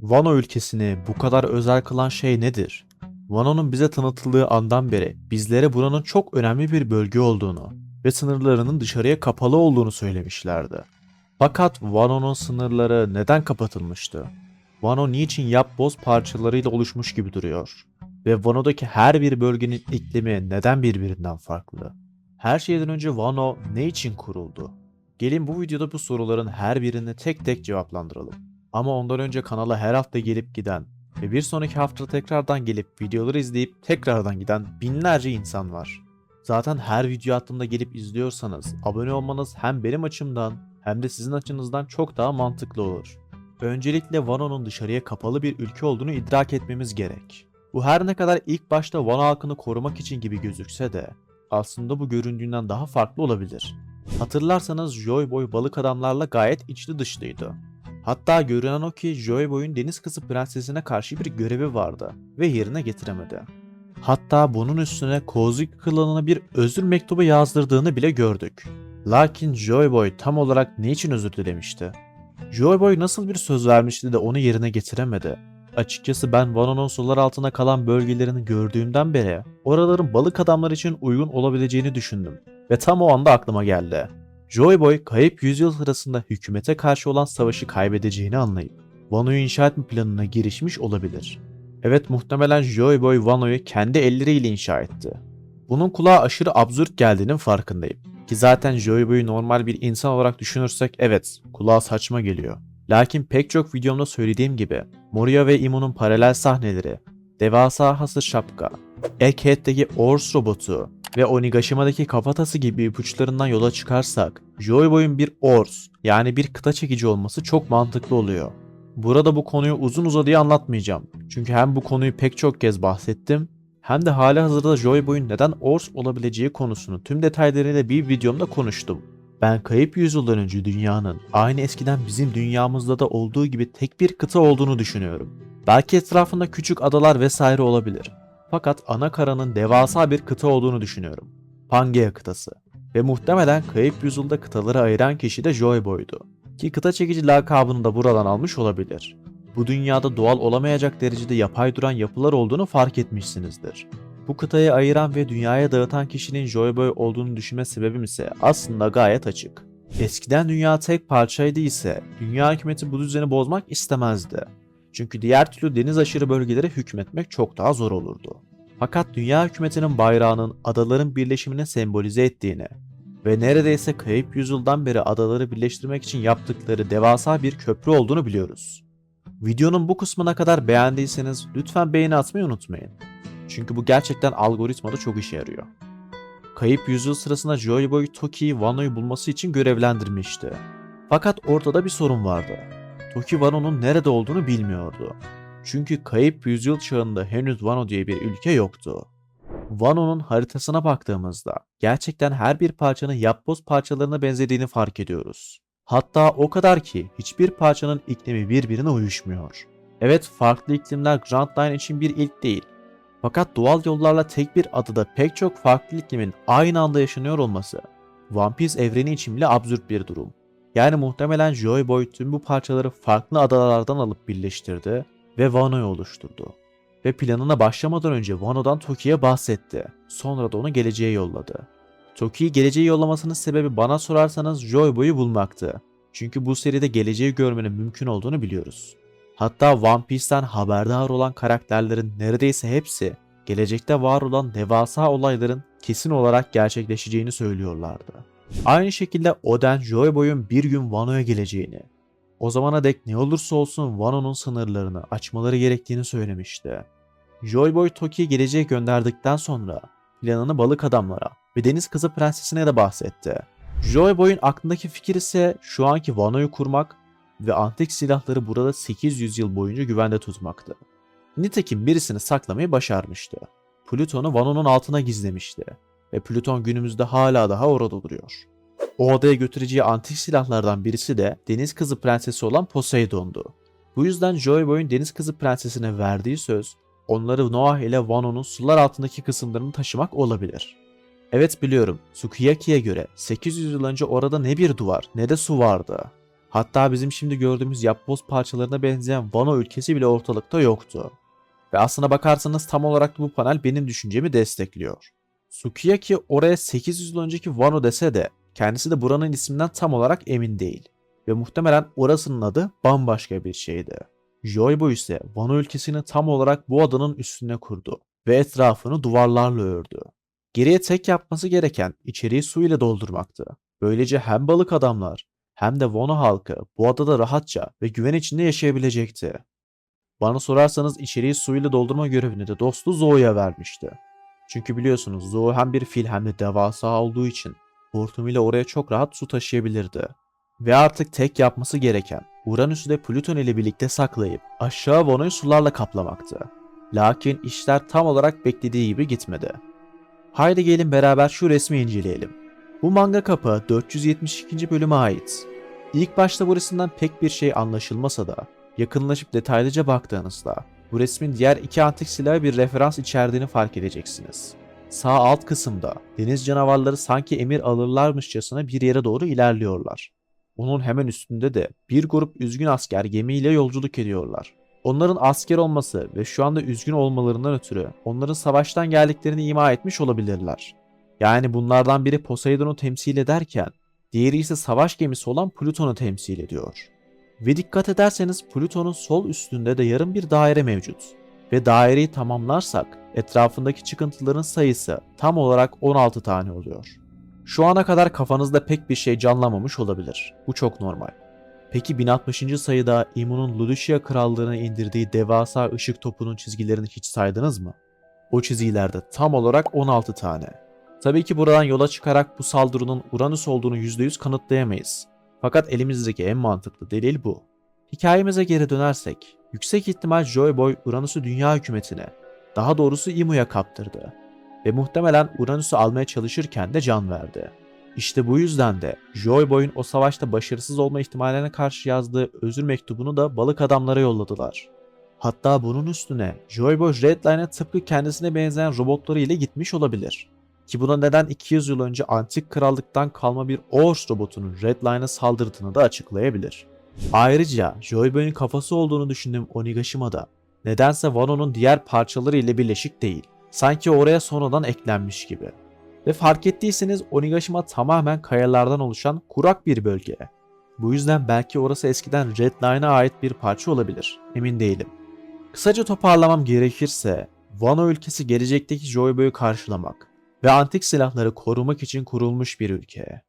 Wano ülkesini bu kadar özel kılan şey nedir? Wano'nun bize tanıtıldığı andan beri bizlere buranın çok önemli bir bölge olduğunu ve sınırlarının dışarıya kapalı olduğunu söylemişlerdi. Fakat Wano'nun sınırları neden kapatılmıştı? Wano niçin yap boz parçalarıyla oluşmuş gibi duruyor? Ve Wano'daki her bir bölgenin iklimi neden birbirinden farklı? Her şeyden önce Wano ne için kuruldu? Gelin bu videoda bu soruların her birini tek tek cevaplandıralım. Ama ondan önce kanala her hafta gelip giden ve bir sonraki hafta tekrardan gelip videoları izleyip tekrardan giden binlerce insan var. Zaten her video attığımda gelip izliyorsanız abone olmanız hem benim açımdan hem de sizin açınızdan çok daha mantıklı olur. Öncelikle Wano'nun dışarıya kapalı bir ülke olduğunu idrak etmemiz gerek. Bu her ne kadar ilk başta Wano halkını korumak için gibi gözükse de aslında bu göründüğünden daha farklı olabilir. Hatırlarsanız Joy Boy balık adamlarla gayet içli dışlıydı. Hatta görünen o ki Joy Boy'un deniz kızı prensesine karşı bir görevi vardı ve yerine getiremedi. Hatta bunun üstüne Kozik klanına bir özür mektubu yazdırdığını bile gördük. Lakin Joy Boy tam olarak ne için özür dilemişti? Joy Boy nasıl bir söz vermişti de onu yerine getiremedi? Açıkçası ben Wano'nun sular altına kalan bölgelerini gördüğümden beri oraların balık adamlar için uygun olabileceğini düşündüm. Ve tam o anda aklıma geldi. Joy Boy kayıp yüzyıl sırasında hükümete karşı olan savaşı kaybedeceğini anlayıp Wano'yu inşa etme planına girişmiş olabilir. Evet muhtemelen Joy Boy Wano'yu kendi elleriyle inşa etti. Bunun kulağa aşırı absürt geldiğinin farkındayım. Ki zaten Joy Boy'u normal bir insan olarak düşünürsek evet kulağa saçma geliyor. Lakin pek çok videomda söylediğim gibi Moria ve Imu'nun paralel sahneleri, devasa hasır şapka, Egghead'deki Ors robotu ve Onigashima'daki kafatası gibi ipuçlarından yola çıkarsak Joy Boy'un bir Ors yani bir kıta çekici olması çok mantıklı oluyor. Burada bu konuyu uzun uzadıya anlatmayacağım. Çünkü hem bu konuyu pek çok kez bahsettim hem de hali hazırda Joy Boy'un neden Ors olabileceği konusunu tüm detaylarıyla bir videomda konuştum. Ben kayıp yüzyıldan önce dünyanın aynı eskiden bizim dünyamızda da olduğu gibi tek bir kıta olduğunu düşünüyorum. Belki etrafında küçük adalar vesaire olabilir. Fakat ana karanın devasa bir kıta olduğunu düşünüyorum. Pangea kıtası. Ve muhtemelen kayıp yüzyılda kıtaları ayıran kişi de Joy Boy'du. Ki kıta çekici lakabını da buradan almış olabilir. Bu dünyada doğal olamayacak derecede yapay duran yapılar olduğunu fark etmişsinizdir. Bu kıtayı ayıran ve dünyaya dağıtan kişinin Joy Boy olduğunu düşünme sebebim ise aslında gayet açık. Eskiden dünya tek parçaydı ise dünya hükümeti bu düzeni bozmak istemezdi. Çünkü diğer türlü deniz aşırı bölgelere hükmetmek çok daha zor olurdu. Fakat dünya hükümetinin bayrağının adaların birleşimini sembolize ettiğini ve neredeyse kayıp yüzyıldan beri adaları birleştirmek için yaptıkları devasa bir köprü olduğunu biliyoruz. Videonun bu kısmına kadar beğendiyseniz lütfen beğeni atmayı unutmayın. Çünkü bu gerçekten algoritmada çok işe yarıyor. Kayıp yüzyıl sırasında Joy Boy Toki'yi Wano'yu bulması için görevlendirmişti. Fakat ortada bir sorun vardı. Toki Wano'nun nerede olduğunu bilmiyordu. Çünkü kayıp yüzyıl çağında henüz Wano diye bir ülke yoktu. Wano'nun haritasına baktığımızda gerçekten her bir parçanın yapboz parçalarına benzediğini fark ediyoruz. Hatta o kadar ki hiçbir parçanın iklimi birbirine uyuşmuyor. Evet farklı iklimler Grand Line için bir ilk değil. Fakat doğal yollarla tek bir adada pek çok farklı iklimin aynı anda yaşanıyor olması One Piece evreni için bile absürt bir durum. Yani muhtemelen Joy Boy tüm bu parçaları farklı adalardan alıp birleştirdi ve Wano'yu oluşturdu. Ve planına başlamadan önce Wano'dan Toki'ye bahsetti. Sonra da onu geleceğe yolladı. Toki'yi geleceğe yollamasının sebebi bana sorarsanız Joy Boy'u bulmaktı. Çünkü bu seride geleceği görmenin mümkün olduğunu biliyoruz. Hatta One Piece'ten haberdar olan karakterlerin neredeyse hepsi gelecekte var olan devasa olayların kesin olarak gerçekleşeceğini söylüyorlardı. Aynı şekilde Oden Joy Boy'un bir gün Wano'ya geleceğini, o zamana dek ne olursa olsun Wano'nun sınırlarını açmaları gerektiğini söylemişti. Joy Boy Toki'yi geleceğe gönderdikten sonra planını balık adamlara ve deniz kızı prensesine de bahsetti. Joy Boy'un aklındaki fikir ise şu anki Wano'yu kurmak ve antik silahları burada 800 yıl boyunca güvende tutmaktı. Nitekim birisini saklamayı başarmıştı. Plüton'u Wano'nun altına gizlemişti ve Plüton günümüzde hala daha orada duruyor. O odaya götüreceği antik silahlardan birisi de deniz kızı prensesi olan Poseidon'du. Bu yüzden Joy Boy'un deniz kızı prensesine verdiği söz onları Noah ile Wano'nun sular altındaki kısımlarını taşımak olabilir. Evet biliyorum, Sukiyaki'ye göre 800 yıl önce orada ne bir duvar ne de su vardı. Hatta bizim şimdi gördüğümüz yapboz parçalarına benzeyen Wano ülkesi bile ortalıkta yoktu. Ve aslına bakarsanız tam olarak bu panel benim düşüncemi destekliyor. Sukiyaki oraya 800 yıl önceki Wano dese de kendisi de buranın isminden tam olarak emin değil. Ve muhtemelen orasının adı bambaşka bir şeydi. Joybo ise Wano ülkesini tam olarak bu adanın üstüne kurdu ve etrafını duvarlarla ördü. Geriye tek yapması gereken içeriği su ile doldurmaktı. Böylece hem balık adamlar hem de Wano halkı bu adada rahatça ve güven içinde yaşayabilecekti. Bana sorarsanız içeriği suyla doldurma görevini de dostu Zoo'ya vermişti. Çünkü biliyorsunuz Zoo hem bir fil hem de devasa olduğu için hortumuyla oraya çok rahat su taşıyabilirdi. Ve artık tek yapması gereken Uranüs'ü de Plüton ile birlikte saklayıp aşağı Wano'yu sularla kaplamaktı. Lakin işler tam olarak beklediği gibi gitmedi. Haydi gelin beraber şu resmi inceleyelim. Bu manga kapağı 472. bölüme ait. İlk başta bu resimden pek bir şey anlaşılmasa da yakınlaşıp detaylıca baktığınızda bu resmin diğer iki antik silaha bir referans içerdiğini fark edeceksiniz. Sağ alt kısımda deniz canavarları sanki emir alırlarmışçasına bir yere doğru ilerliyorlar. Onun hemen üstünde de bir grup üzgün asker gemiyle yolculuk ediyorlar. Onların asker olması ve şu anda üzgün olmalarından ötürü onların savaştan geldiklerini ima etmiş olabilirler. Yani bunlardan biri Poseidon'u temsil ederken diğeri ise savaş gemisi olan Plüton'u temsil ediyor. Ve dikkat ederseniz Plüton'un sol üstünde de yarım bir daire mevcut. Ve daireyi tamamlarsak etrafındaki çıkıntıların sayısı tam olarak 16 tane oluyor. Şu ana kadar kafanızda pek bir şey canlamamış olabilir. Bu çok normal. Peki 1060. sayıda Imu'nun Ludushia krallığına indirdiği devasa ışık topunun çizgilerini hiç saydınız mı? O çizgilerde tam olarak 16 tane. Tabii ki buradan yola çıkarak bu saldırının Uranüs olduğunu %100 kanıtlayamayız. Fakat elimizdeki en mantıklı delil bu. Hikayemize geri dönersek, yüksek ihtimal Joy Boy Uranüs'ü dünya hükümetine, daha doğrusu Imu'ya kaptırdı ve muhtemelen Uranüs'ü almaya çalışırken de can verdi. İşte bu yüzden de Joy Boy'un o savaşta başarısız olma ihtimaline karşı yazdığı özür mektubunu da balık adamlara yolladılar. Hatta bunun üstüne Joy Boy Redline'e tıpkı kendisine benzeyen robotları ile gitmiş olabilir. Ki buna neden 200 yıl önce antik krallıktan kalma bir Ors robotunun Redline'a saldırdığını da açıklayabilir. Ayrıca Joy Boy'un kafası olduğunu düşündüğüm Onigashima da nedense Wano'nun diğer parçaları ile birleşik değil. Sanki oraya sonradan eklenmiş gibi. Ve fark ettiyseniz Onigashima tamamen kayalardan oluşan kurak bir bölge. Bu yüzden belki orası eskiden Redline'a ait bir parça olabilir. Emin değilim. Kısaca toparlamam gerekirse Wano ülkesi gelecekteki Joyboy'u karşılamak ve antik silahları korumak için kurulmuş bir ülke.